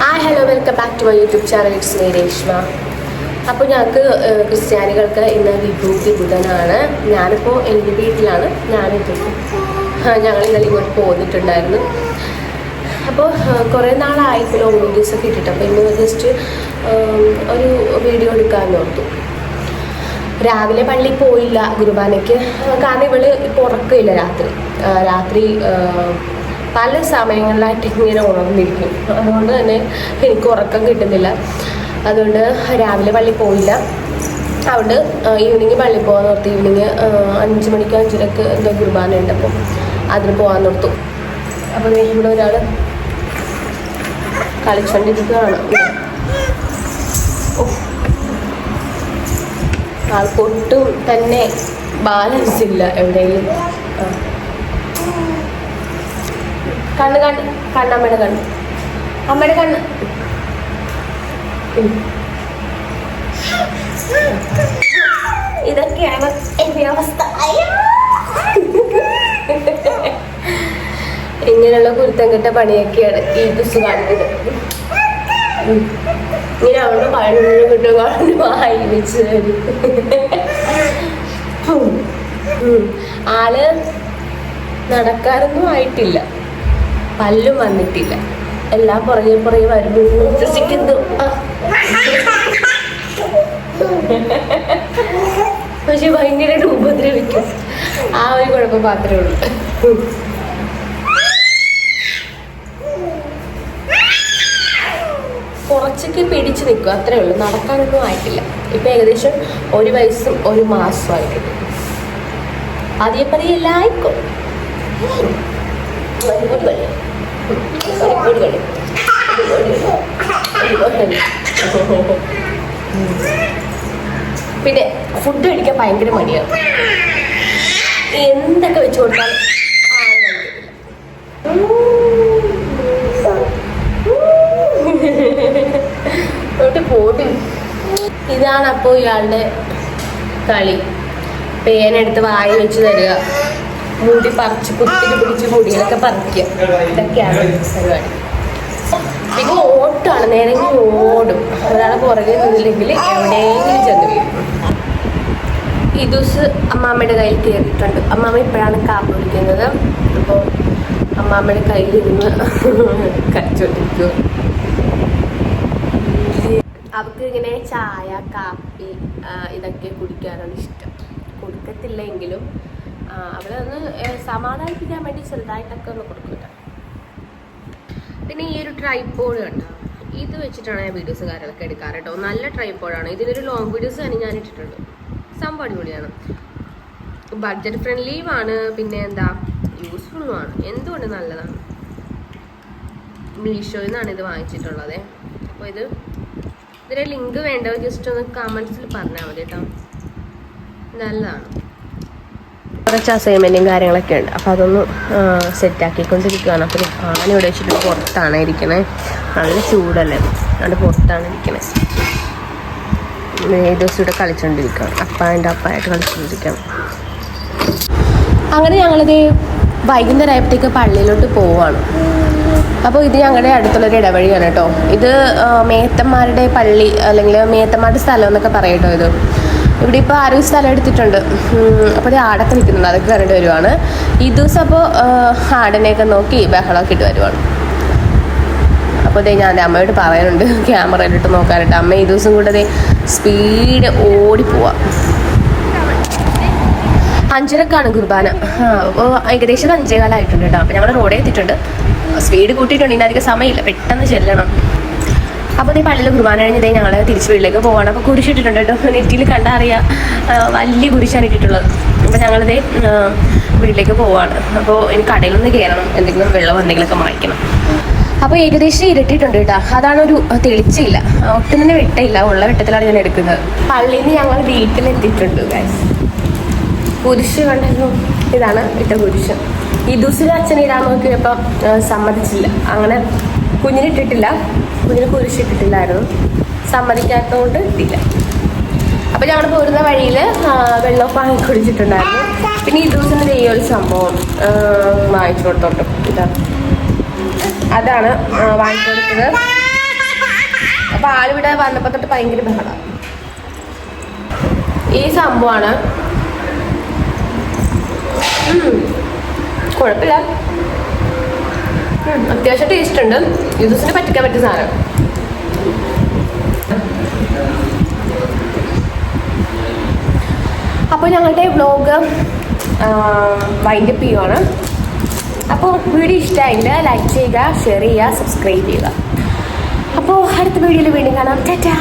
Hi hello welcome back to my YouTube channel it's me Reshma അപ്പോൾ ഞങ്ങൾക്ക് ക്രിസ്ത്യാനികൾക്ക് ഇന്ന് വിഭൂതി ബുധനാണ്. ഞാനിപ്പോൾ എന്റെ വീട്ടിലാണ്. ഞാനിപ്പോൾ ഞങ്ങൾ ഇന്നലെ ഇങ്ങോട്ട് പോന്നിട്ടുണ്ടായിരുന്നു. അപ്പോൾ കുറേ നാളായിപ്പോൾ ലോങ് ഒക്കെ ഇട്ടിട്ട്. അപ്പോൾ ഇന്ന് ജസ്റ്റ് ഒരു വീഡിയോ എടുക്കാമെന്ന് ഓർത്തു. രാവിലെ പള്ളി പോയില്ല കുർബാനയ്ക്ക് കാരണം ഇവൾ ഇപ്പോൾ ഉറക്കമില്ല രാത്രി. ആ, രാത്രി ആ, പല സമയങ്ങളിലായിട്ട് ഇങ്ങനെ ഉണർന്നിരിക്കും. അതുകൊണ്ട് തന്നെ എനിക്ക് ഉറക്കം കിട്ടുന്നില്ല. അതുകൊണ്ട് രാവിലെ പള്ളി പോയില്ല. അതുകൊണ്ട് ഈവനിങ് പള്ളി പോകാൻ ഓർത്ത് ഈവനിങ് അഞ്ച് മണിക്ക് അഞ്ചരക്ക് എന്തോ കുർബാന ഉണ്ട് അപ്പം അതിന് പോകാൻ നിർത്തും. അപ്പോൾ ഇവിടെ ഒരാൾ കളിച്ചോണ്ടിരിക്കുകയാണ് ഓ. ആൾക്കൊട്ടും തന്നെ ബാലൻസ് ഇല്ല എവിടെയും ആ. കണ്ണ് കണ്ണ് കണ്ണമ്മയുടെ കണ്ണ്. അമ്മയുടെ കണ്ണ്. ഇതൊക്കെയാണ് എന്റെ അവസ്ഥ. ഇങ്ങനെയുള്ള കുരുത്തം കെട്ട പണിയൊക്കെയാണ് ഈ ബസ് കാണുന്നത്. ഇങ്ങനെ അവിടെ പഴയ കിട്ടും. കൊണ്ട് വായി വെച്ച് തരും. ആൾ നടക്കാറൊന്നും ആയിട്ടില്ല. പല്ലും വന്നിട്ടില്ല. എല്ലാം പുറകെ പുറകെ വരുമ്പോൾ വിശ്വസിക്കുന്നു. പക്ഷെ ഭയങ്കരമായിട്ട് ഉപദ്രവിക്കും. ആ ഒരു കുഴപ്പം മാത്രമേ ഉള്ളൂ. കുറച്ചൊക്കെ പിടിച്ചു നിൽക്കും. അത്രേ ഉള്ളൂ. നടക്കാനൊന്നും ആയിട്ടില്ല. ഇപ്പൊ ഏകദേശം ഒരു വയസ്സും ഒരു മാസവും ആയിട്ടുണ്ട് പതിയെ പതിയെ ആയിക്കോ ഒരു കളി ഒരു കളി ഒരു കളി പിന്നെ ഫുഡ് കഴിക്കാൻ ഭയങ്കര മടിയാണ് എന്തൊക്കെ വെച്ചു കൊടുത്താൽ ഇതാണ് അപ്പോ ഇയാളുടെ കളി പേനെടുത്ത് വായി വെച്ച് തരിക മുടി പറിച്ച് കുത്തിരി പിടിച്ച് മുടികളൊക്കെ പറിക്കുക ഇതൊക്കെയാണ് പരിപാടി പിന്നെ ഓട്ടാണ് നേരെങ്കിൽ ഓടും. ഒരാളെ പുറകെ നിന്നില്ലെങ്കിൽ എവിടെയെങ്കിലും ചെന്ന് ഈ ദിവസം അമ്മാമ്മയുടെ കയ്യിൽ കയറിയിട്ടുണ്ട്. അമ്മാമ്മ ഇപ്പോഴാണ് കാപ്പ് വിളിക്കുന്നത് അപ്പോൾ അമ്മാമ്മയുടെ കയ്യിലിരുന്ന് കച്ചോട്ടിരിക്കും. അവർക്ക് ഇങ്ങനെ ചായ കാപ്പി ഇതൊക്കെ കുടിക്കാനാണ് ഇഷ്ടം. കൊടുക്കത്തില്ലെങ്കിലും അവളെ ഒന്ന് സമാധാനിപ്പിക്കാൻ വേണ്ടി ചെറുതായിട്ടൊക്കെ ഒന്ന് കൊടുക്കും പിന്നെ ഈ ഒരു ട്രൈപ്പോഡ് കണ്ടോ? ഇത് വെച്ചിട്ടാണ് ഞാൻ വീഡിയോസ് കാര്യങ്ങളൊക്കെ എടുക്കാറ് കേട്ടോ നല്ല ട്രൈപ്പോഡാണ് ഇതിലൊരു ലോങ് വീഡിയോസ് തന്നെ ഞാൻ ഇട്ടിട്ടുണ്ട്. സംഭവം അടിപൊളിയാണ്. ബഡ്ജറ്റ് ഫ്രണ്ട്ലിയുമാണ് പിന്നെ എന്താ? യൂസ്ഫുള്ളുമാണ് എന്തുകൊണ്ട് നല്ലതാണ്? മീഷോയിൽ നിന്നാണ് ഇത് വാങ്ങിച്ചിട്ടുള്ളത്. അപ്പോൾ ഇത് ഇതിന്റെ ലിങ്ക് വേണ്ടവർ ജസ്റ്റ് ഒന്ന് കമൻസിൽ പറഞ്ഞാൽ മതി കേട്ടോ നല്ലതാണ്. കുറച്ച് അസൈൻമെന്റും കാര്യങ്ങളൊക്കെ ഉണ്ട്. അപ്പോൾ അതൊന്ന് സെറ്റ് ആക്കിക്കൊണ്ടിരിക്കുകയാണ് അപ്പോൾ ആന ഇവിടെ വെച്ചിട്ട് പുറത്താണ് ഇരിക്കണേ. നല്ല ചൂടല്ലേ? അവിടെ പുറത്താണ് ഇരിക്കണേ. ഏത് ദിവസം ഇവിടെ കളിച്ചുകൊണ്ടിരിക്കുകയാണ് അപ്പായന്റെ അപ്പായിട്ട് കളിച്ചുകൊണ്ടിരിക്കുകയാണ് അങ്ങനെ ഞങ്ങളിത് വൈകുന്നേരം ആയപ്പോഴത്തേക്ക് പള്ളിയിലോട്ട് പോവാണ്. അപ്പോൾ ഇത് ഞങ്ങളുടെ അടുത്തുള്ളൊരു ഇടവഴിയാണ് കേട്ടോ. ഇത് മേത്തന്മാരുടെ പള്ളി അല്ലെങ്കിൽ മേത്തന്മാരുടെ സ്ഥലം എന്നൊക്കെ പറയട്ടോ ഇത്. ഇവിടെ ഇപ്പോൾ ആരും സ്ഥലം എടുത്തിട്ടുണ്ട്. അപ്പോൾ ഇത് ആടൊക്കെ നിൽക്കുന്നുണ്ട്. അതൊക്കെ കയറേണ്ടി വരുവാണ്. ഈ ദിവസം അപ്പോൾ ആടിനെയൊക്കെ നോക്കി ബഹളമൊക്കെ ഇട്ട് വരുവാണ്. അപ്പോൾ ദേ ഞാൻ അമ്മയോട് പറയാനുണ്ട്. ക്യാമറയിലിട്ട് നോക്കാനായിട്ട്. അമ്മ ഈ ദിവസം കൂടെ ദേ സ്പീഡ് ഓടിപ്പോവാം അഞ്ചരക്കാണ് കുർബാന. ഏകദേശം അഞ്ചേ കാലമായിട്ടുണ്ട് കേട്ടോ അപ്പോൾ ഞങ്ങൾ റോഡേ എത്തിയിട്ടുണ്ട്. സ്പീഡ് കൂട്ടിയിട്ടുണ്ട്. ഇനി അധികം സമയമില്ല. പെട്ടെന്ന് ചെല്ലണം. അപ്പോൾ ഈ പള്ളിയിൽ കുർബാന കഴിഞ്ഞതേ ഞങ്ങൾ തിരിച്ച് വീട്ടിലേക്ക് പോവാണ്. അപ്പോൾ കുരിശിട്ടിട്ടുണ്ട് കേട്ടോ. നെറ്റിയിൽ കണ്ടാൽ അറിയാം വലിയ കുരിശാണ് ഇട്ടിട്ടുള്ളത്. അപ്പോൾ ഞങ്ങളിതേ വീട്ടിലേക്ക് പോവാണ്. അപ്പോൾ ഇനി കടയിലൊന്ന് കയറണം. എന്തെങ്കിലും വെള്ളം എന്തെങ്കിലുമൊക്കെ വാങ്ങിക്കണം അപ്പോൾ ഏകദേശം ഇരട്ടിയിട്ടുണ്ട് കേട്ടോ. അതാണ് ഒരു തെളിച്ചില്ല ഒട്ടും തന്നെ വെട്ടയില്ല. ഉള്ള വെട്ടത്തിലാണ് ഞാൻ എടുക്കുന്നത്. പള്ളിയിൽ നിന്ന് ഞങ്ങൾ വീട്ടിലെത്തിയിട്ടുണ്ട് കുരിശ് കണ്ടായിരുന്നു? ഇതാണ് ഇട്ട കുരിശ്. ഈ ദുസിലെ അച്ഛൻ ഇടാൻ നോക്കിയപ്പോൾ സമ്മതിച്ചില്ല. അങ്ങനെ കുഞ്ഞിനിട്ടിട്ടില്ല കുഞ്ഞിന് കുരിശിട്ടിട്ടില്ലായിരുന്നു സമ്മതിക്കാത്തതുകൊണ്ട് ഇട്ടില്ല അപ്പൊ ഞങ്ങൾ പോരുന്ന വഴിയിൽ വെള്ളം വാങ്ങി കുടിച്ചിട്ടുണ്ടായിരുന്നു പിന്നെ ഈ ദിവസം ഈ ഒരു സംഭവം വാങ്ങിച്ചു കൊടുത്തോട്ട് ഇതാ. അതാണ് വാങ്ങിച്ചു കൊടുത്തത് അപ്പൊ ആളിവിടെ വന്നപ്പോ തൊട്ട് ഭയങ്കര ബഹളം. ഈ സംഭവമാണ്. കുഴപ്പമില്ല. അത്യാവശ്യം ടേസ്റ്റ് ഉണ്ട്. യൂസസിന് പറ്റിക്കാൻ പറ്റിയ സാധനം. അപ്പോൾ ഞങ്ങളുടെ വ്ലോഗ് വൈൻഡപ്പ് ചെയ്യുവാണ്. അപ്പോൾ വീഡിയോ ഇഷ്ടമായെങ്കിൽ ലൈക്ക് ചെയ്യുക ഷെയർ ചെയ്യുക സബ്സ്ക്രൈബ് ചെയ്യുക. അപ്പോൾ അടുത്ത വീഡിയോയിൽ വീണ്ടും കാണാം. ടാറ്റാ.